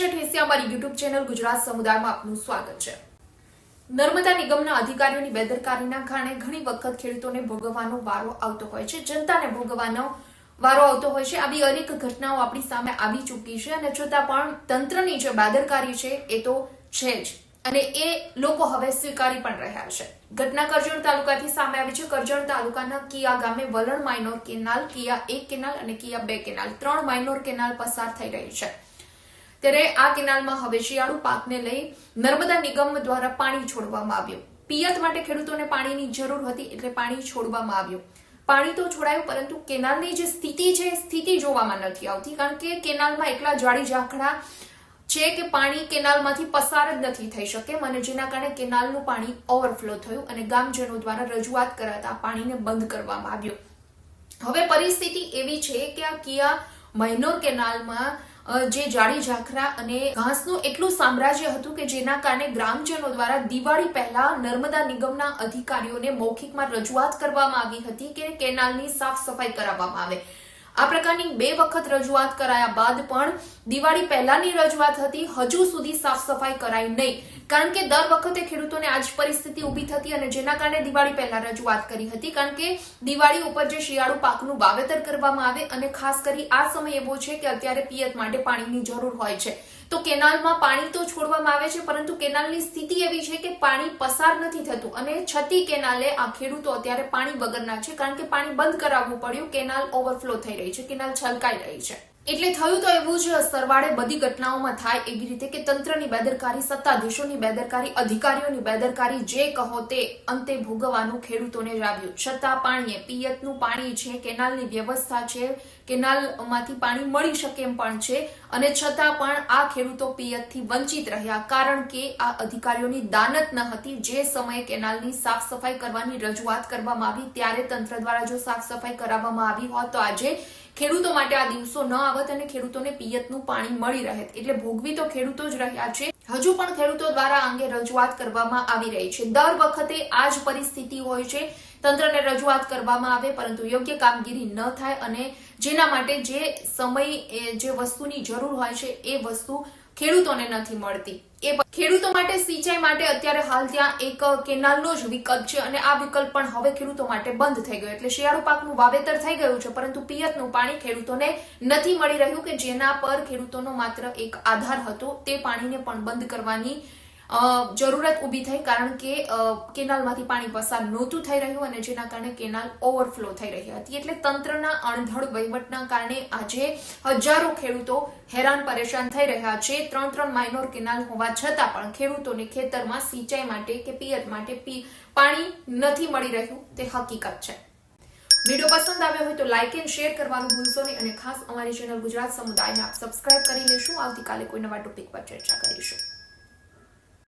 YouTube channel Gujarat સમુદાયમાં આપનું સ્વાગત છે. નર્મદા નિગમના અધિકારીઓની બેદરકારીના કારણે ઘણી વખત ખેડૂતોને ભોગવવાનો વારો આવતો હોય છે. જનતાને ભોગવવાનો વારો આવતો હોય છે. આવી અનેક ઘટનાઓ આપણી સામે આવી ચૂકી છે અને છતાં પણ તંત્રની જે બેદરકારી છે એ તો છે જ. અને એ લોકો હવે સ્વીકારી પણ રહ્યા છે. ઘટના કરજણ તાલુકાથી સામે આવી છે. કરજણ તાલુકાના કિયા ગામે વલણ માઇનોર કેનાલ, કિયા એક કેનાલ અને કિયા બે કેનાલ. ત્રણ માઇનોર કેનાલ પસાર થઈ રહી છે. ત્યારે આ કેનાલમાં હવે શિયાળુ પાકને લઈ નર્મદા નિગમ દ્વારા પાણી છોડવામાં આવ્યું. પિયત માટે ખેડૂતોને પાણીની જરૂર હતી એટલે પાણી છોડવામાં આવ્યું. પાણી તો છોડાયું, પરંતુ કેનાલની જે સ્થિતિ છે સ્થિતિ જોવામાં નથી આવતી, કારણ કે કેનાલમાં એટલા જાડી ઝાંખડા છે કે પાણી કેનાલમાંથી પસાર જ નથી થઈ શકે અને જેના કારણે કેનાલનું પાણી ઓવરફ્લો થયું અને ગામજનો દ્વારા રજૂઆત કરાતા પાણીને બંધ કરવામાં આવ્યું. હવે પરિસ્થિતિ એવી છે કે આ કિયા મહિનોર કેનાલમાં જે જાડી ઝાખરા અને ઘાસનું એટલું સામ્રાજ્ય હતું કે જેના કારણે ગ્રામજનો દ્વારા દિવાળી પહેલા નર્મદા નિગમના અધિકારીઓને મૌખિકમાં રજૂઆત કરવામાં આવી હતી કે કેનાલની સાફ સફાઈ કરાવવામાં આવે. આ પ્રકારની બે વખત રજૂઆત કરાયા બાદ પણ દિવાળી પહેલાની રજૂઆત હતી, હજુ સુધી સાફ સફાઈ કરાઈ નહીં. કારણ કે દર વખતે ખેડૂતોને આ જ પરિસ્થિતિ ઊભી થતી અને જેના કારણે દિવાળી પહેલા રજૂઆત કરી હતી. કારણ કે દિવાળી ઉપર જે શિયાળુ પાકનું વાવેતર કરવામાં આવે અને ખાસ કરી આ સમય એવો છે કે અત્યારે પિયત માટે પાણીની જરૂર હોય છે. તો કેનાલમાં પાણી તો છોડવામાં આવે છે, પરંતુ કેનાલની સ્થિતિ એવી છે કે પાણી પસાર નથી થતું અને છતી કેનાલે આ ખેડૂતો અત્યારે પાણી વગરના છે, કારણ કે પાણી બંધ કરાવવું પડ્યું, કેનાલ ઓવરફ્લો થઈ રહી છે, કેનાલ છલકાઈ રહી છે. એટલે થયું તો એવું જ સરવાળે બધી ઘટનાઓમાં થાય એવી રીતે કે તંત્રની બેદરકારી, સત્તાધીશોની બેદરકારી, અધિકારીઓની બેદરકારી જે કહો તે અંતે ભોગવવાનું ખેડૂતોને જ આવ્યું. છતાં પાણીએ પિયતનું પાણી છે, કેનાલની વ્યવસ્થા છે, કેનાલમાંથી પાણી મળી શકે એમ પણ છે. અને છતાં પણ આ ખેડૂતો પિયતથી વંચિત રહ્યા, કારણ કે આ અધિકારીઓની દાનત ન હતી. જે સમયે કેનાલની સાફ સફાઈ કરવાની રજૂઆત કરવામાં આવી, ત્યારે તંત્ર દ્વારા જો સાફ સફાઈ કરાવવામાં આવી હોત તો આજે ખેડૂતો માટે આ દિવસો ન આવત અને ખેડૂતોને પિયતનું પાણી મળી રહેત એટલે ભોગવી તો ખેડૂતો જ રહ્યા છે. હજુ પણ ખેડૂતો દ્વારા અંગે રજૂઆત કરવામાં આવી રહી છે. દર વખતે આ જ પરિસ્થિતિ હોય છે. તંત્રને રજૂઆત કરવામાં આવે, પરંતુ યોગ્ય કામગીરી ન થાય અને જેના માટે જે સમય જે વસ્તુની જરૂર હોય છે, એ વસ્તુ ખેડૂતોને નથી મળતી. એ ખેડૂતો માટે સિંચાઈ માટે અત્યારે હાલ ત્યાં એક કેનાલનો જ વિકલ્પ છે અને આ વિકલ્પ પણ હવે ખેડૂતો માટે બંધ થઈ ગયો. એટલે શિયાળુ પાકનું વાવેતર થઈ ગયું છે, પરંતુ પિયતનું પાણી ખેડૂતોને નથી મળી રહ્યું કે જેના પર ખેડૂતોનો માત્ર એક આધાર હતો તે પાણીને પણ બંધ કરવાની જરૂરત ઊભી થઈ કારણ કે કેનાલમાંથી પાણી પસાર નહોતું થઈ રહ્યું અને જેના કારણે કેનાલ ઓવરફ્લો થઈ રહી હતી. એટલે તંત્રના અણધડ વહીવટના કારણે આજે હજારો ખેડૂતો હેરાન પરેશાન થઈ રહ્યા છે. ત્રણ ત્રણ માઇનોર કેનાલ હોવા છતાં પણ ખેડૂતોને ખેતરમાં સિંચાઈ માટે કે પિયત માટે પાણી નથી મળી રહ્યું. તે હકીકત છે. વીડિયો પસંદ આવ્યો હોય તો લાઇક એન્ડ શેર કરવાનું ભૂલશો નહીં અને ખાસ અમારી ચેનલ ગુજરાત સમુદાયને આપ સબસ્ક્રાઇબ કરી લેશું. આવતીકાલે કોઈ નવા ટોપિક પર ચર્ચા કરીશું.